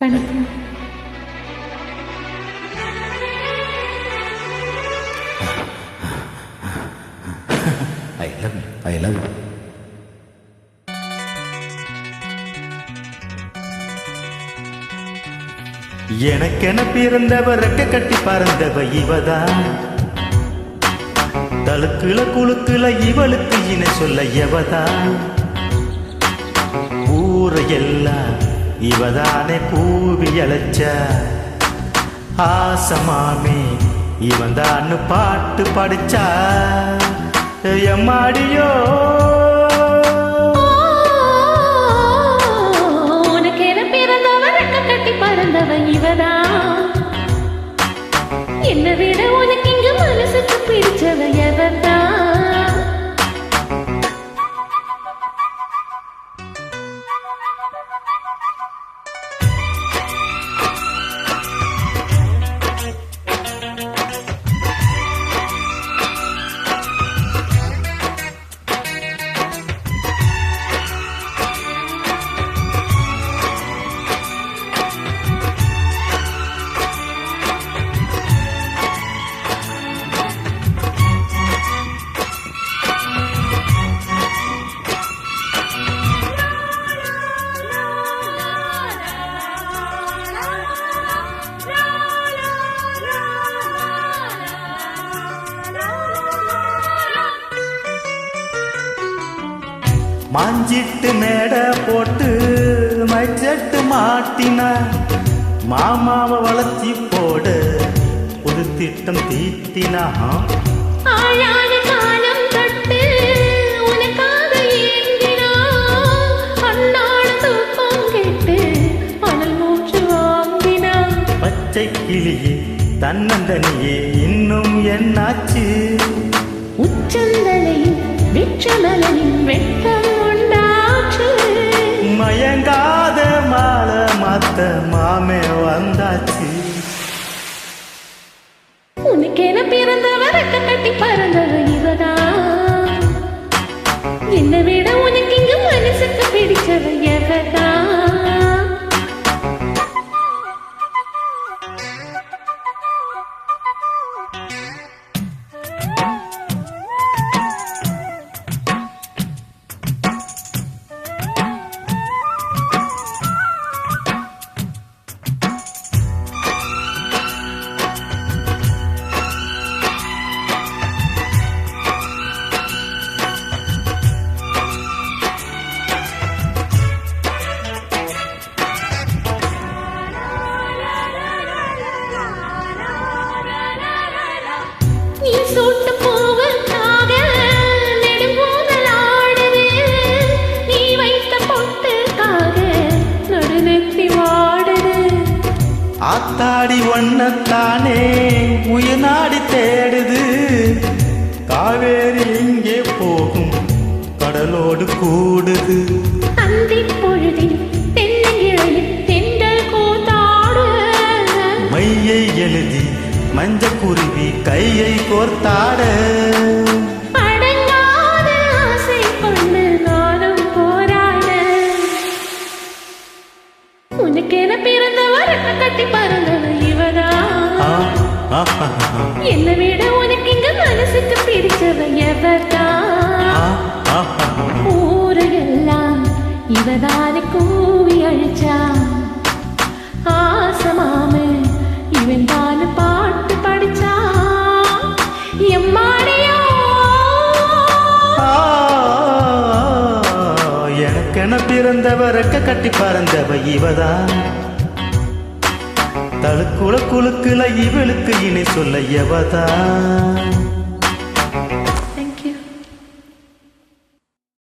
வணக்கம் I love I love எனக்கென பிறந்தவ ரெக்க கட்டி பறந்தவ இவதான் தழுக்குல குழுக்குல இவளுக்கு இணை சொல்ல எவதான் ஊரையெல்லாம் இவதானே பூவி அழைச்ச ஆசமாமி. இவன் தான் பாட்டு படிச்சா எம்மாடியோ. உனக்கென பிறந்தவ ரெக்க கட்டி பறந்தவன் இவதான். என்ன விட மாஞ்சிட்டு மேட போட்டு மச்சட்டு மாட்டினா மாமாவை வளர்ச்சி போட. புது திட்டம் தீட்டினா பச்சை கிளியே தன்னந்தனியே இன்னும் என்னாச்சு? உச்சந்தலையில் விற்றமலனின் வெட்கம் உண்டாச்சு. மயங்காத மாலை மத்த மாமே வந்தாச்சு. கோர்த்தாட. உனக்கென பிறந்தவ ரெக்க கட்டி பறந்தவ இவதான் ஆ, ஆ, ஆ, ஆ, என்னை விட உனக்கு இங்க மனசுக்கு பிடிச்சவ எவர்தான். ஊரையெல்லாம் எனக்கென பிறந்தவ ரெக்க கட்டி பறந்தவ இவதான். தழுக்குள குழுக்குல இவளுக்கு இணை சொல்ல எவதான்.